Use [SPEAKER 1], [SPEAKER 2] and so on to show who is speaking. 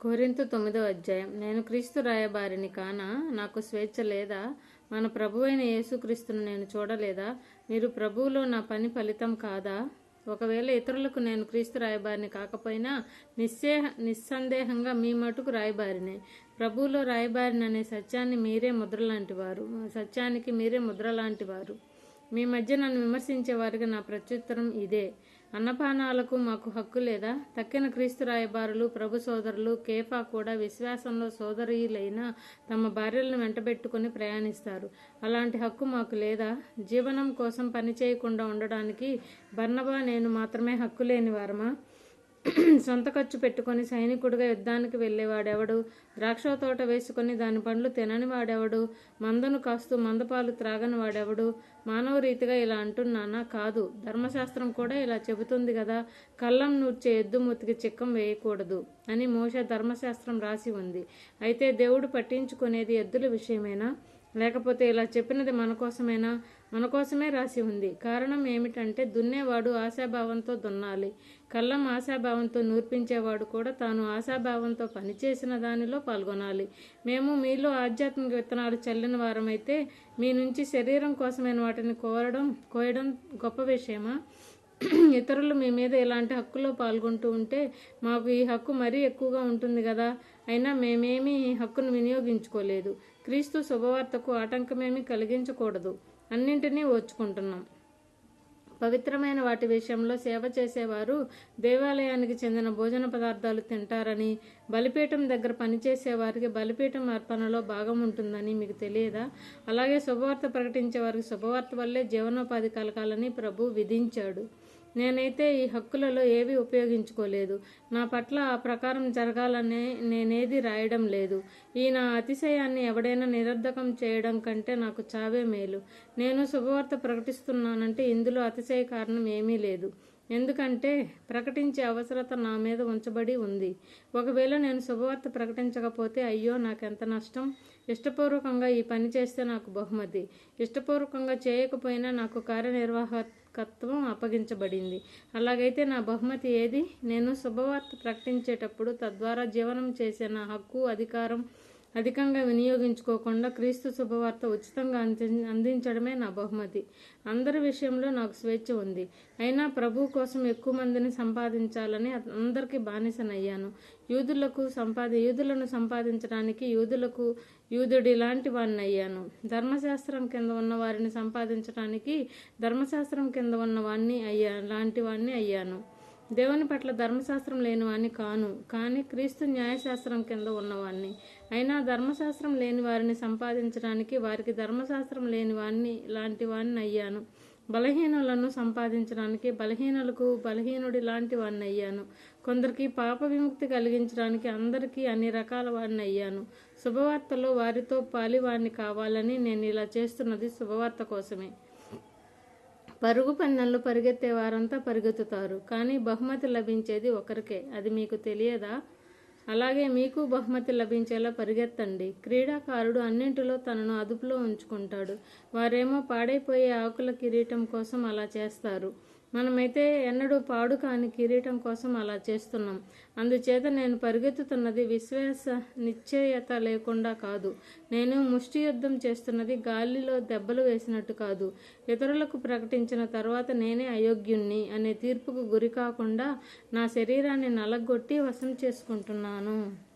[SPEAKER 1] కోరింతు తొమ్మిదో అధ్యాయం. నేను క్రీస్తు రాయబారిని కానా? నాకు స్వేచ్ఛ లేదా? మన ప్రభువైన యేసుక్రీస్తును నేను చూడలేదా? మీరు ప్రభువులో నా పని ఫలితం కాదా? ఒకవేళ ఇతరులకు నేను క్రీస్తు రాయబారిని కాకపోయినా నిస్సేహ నిస్సందేహంగా మీ మటుకు రాయబారినే. ప్రభువులో రాయబారిని అనే సత్యాన్ని మీరే ముద్ర లాంటివారు సత్యానికి మీరే ముద్ర లాంటివారు మీ మధ్య నన్ను విమర్శించే వారికి నా ప్రత్యుత్తరం ఇదే. అన్నపానాలకు మాకు హక్కు లేదా? తక్కిన క్రీస్తు రాయబారులు ప్రభు సోదరులు కేఫా కూడా విశ్వాసంలో సోదరీలైన తమ భార్యలను వెంటబెట్టుకుని ప్రయాణిస్తారు. అలాంటి హక్కు మాకు లేదా? జీవనం కోసం పనిచేయకుండా ఉండడానికి బర్ణబా నేను మాత్రమే హక్కు లేని వారమా? సొంత ఖర్చు పెట్టుకొని సైనికుడిగా యుద్ధానికి వెళ్ళేవాడెవడు? ద్రాక్ష తోట వేసుకొని దాని పండ్లు తినని వాడెవడు? మందను కాస్తూ మందపాలు త్రాగని వాడెవడు? మానవ రీతిగా ఇలా అంటున్నానా? కాదు. ధర్మశాస్త్రం కూడా ఇలా చెబుతుంది కదా. కళ్ళం నూర్చే ఎద్దు మూతికి చిక్కం వేయకూడదు అని మోష ధర్మశాస్త్రం రాసి ఉంది. అయితే దేవుడు పట్టించుకునేది ఎద్దుల విషయమేనా? లేకపోతే ఇలా చెప్పినది మన కోసమేనా? మన కోసమే రాసి ఉంది. కారణం ఏమిటంటే దున్నేవాడు ఆశాభావంతో దున్నాలి. కళ్ళం ఆశాభావంతో నూర్పించేవాడు కూడా తాను ఆశాభావంతో పనిచేసిన దానిలో పాల్గొనాలి. మేము మీలో ఆధ్యాత్మిక విత్తనాలు చల్లిన వారమైతే మీ నుంచి శరీరం కోసమైన వాటిని కోరడం కోయడం గొప్ప విషయమా? ఇతరులు మీ మీద ఇలాంటి హక్కులో పాల్గొంటూ ఉంటే మాకు ఈ హక్కు మరీ ఎక్కువగా ఉంటుంది కదా? అయినా మేమేమీ ఈ హక్కును వినియోగించుకోలేదు. క్రీస్తు శుభవార్తకు ఆటంకమేమీ కలిగించకూడదు. అన్నింటినీ ఓర్చుకుంటున్నాం. పవిత్రమైన వాటి విషయంలో సేవ చేసేవారు దేవాలయానికి చెందిన భోజన పదార్థాలు తింటారని బలిపీఠం దగ్గర పనిచేసేవారికి బలిపీఠం అర్పణలో భాగం ఉంటుందని మీకు తెలియదా? అలాగే శుభవార్త ప్రకటించే వారికి శుభవార్త వల్లే జీవనోపాధి కలగాలని ప్రభు విధించాడు. నేనైతే ఈ హక్కులలో ఏవి ఉపయోగించుకోలేదు. నా పట్ల ఆ ప్రకారం జరగాలనే నేనేది రాయడం లేదు. ఈ నా అతిశయాన్ని ఎవడైనా నిరర్ధకం చేయడం కంటే నాకు చావే మేలు. నేను శుభవార్త ప్రకటిస్తున్నానంటే ఇందులో అతిశయ కారణం ఏమీ లేదు. ఎందుకంటే ప్రకటించే అవసరత నా మీద ఉంచబడి ఉంది. ఒకవేళ నేను శుభవార్త ప్రకటించకపోతే అయ్యో నాకెంత నష్టం? ఇష్టపూర్వకంగా ఈ పని చేస్తే నాకు బహుమతి. ఇష్టపూర్వకంగా చేయకపోయినా నాకు కార్యనిర్వాహకత్వం అప్పగించబడింది. అలాగైతే నా బహుమతి ఏది? నేను శుభవార్త ప్రకటించేటప్పుడు తద్వారా జీవనం చేసే నా హక్కు అధికారం అధికంగా వినియోగించుకోకుండా క్రీస్తు శుభవార్త ఉచితంగా అంది అందించడమే నా బహుమతి. అందరి విషయంలో నాకు స్వేచ్ఛ ఉంది. అయినా ప్రభు కోసం ఎక్కువ మందిని సంపాదించాలని అందరికీ బానిసనయ్యాను. యూదులకు సంపాది యూదులను సంపాదించడానికి యూదులకు యూదుడి లాంటి వాడిని అయ్యాను ధర్మశాస్త్రం కింద ఉన్న వారిని సంపాదించడానికి ధర్మశాస్త్రం కింద ఉన్న వాడిని అయ్యా లాంటి వాడిని అయ్యాను. దేవుని పట్ల ధర్మశాస్త్రం లేనివాణ్ణి కాను కానీ క్రీస్తు న్యాయశాస్త్రం కింద ఉన్నవాణ్ణి. అయినా ధర్మశాస్త్రం లేని వారిని సంపాదించడానికి వారికి ధర్మశాస్త్రం లేని వాణ్ణి లాంటి వాణ్ణి అయ్యాను. బలహీనులను సంపాదించడానికి బలహీనులకు బలహీనుడి లాంటి వాడిని అయ్యాను. కొందరికి పాప విముక్తి కలిగించడానికి అందరికీ అన్ని రకాల వాడిని అయ్యాను. శుభవార్తలో వారితో పాలివాడిని కావాలని నేను ఇలా చేస్తున్నది శుభవార్త కోసమే. పరుగు పందెంలో పరిగెత్తే వారంతా పరిగెత్తుతారు కానీ బహుమతి లభించేది ఒకరికే. అది మీకు తెలియదా? అలాగే మీకు బహుమతి లభించేలా పరిగెత్తండి. క్రీడాకారుడు అన్నింటిలో తనను అదుపులో ఉంచుకుంటాడు. వారేమో పాడైపోయే ఆకుల కిరీటం కోసం అలా చేస్తారు. మనమైతే ఎన్నడూ పాడు కాని కిరీటం కోసం అలా చేస్తున్నాం. అందుచేత నేను పరిగెత్తుతున్నది విశ్వాస నిశ్చయత లేకుండా కాదు. నేను ముష్టి యుద్ధం చేస్తున్నది గాలిలో దెబ్బలు వేసినట్టు కాదు. ఇతరులకు ప్రకటించిన తర్వాత నేనే అయోగ్యుణ్ణి అనే తీర్పుకు గురి కాకుండా నా శరీరాన్ని నలగొట్టి వశం చేసుకుంటున్నాను.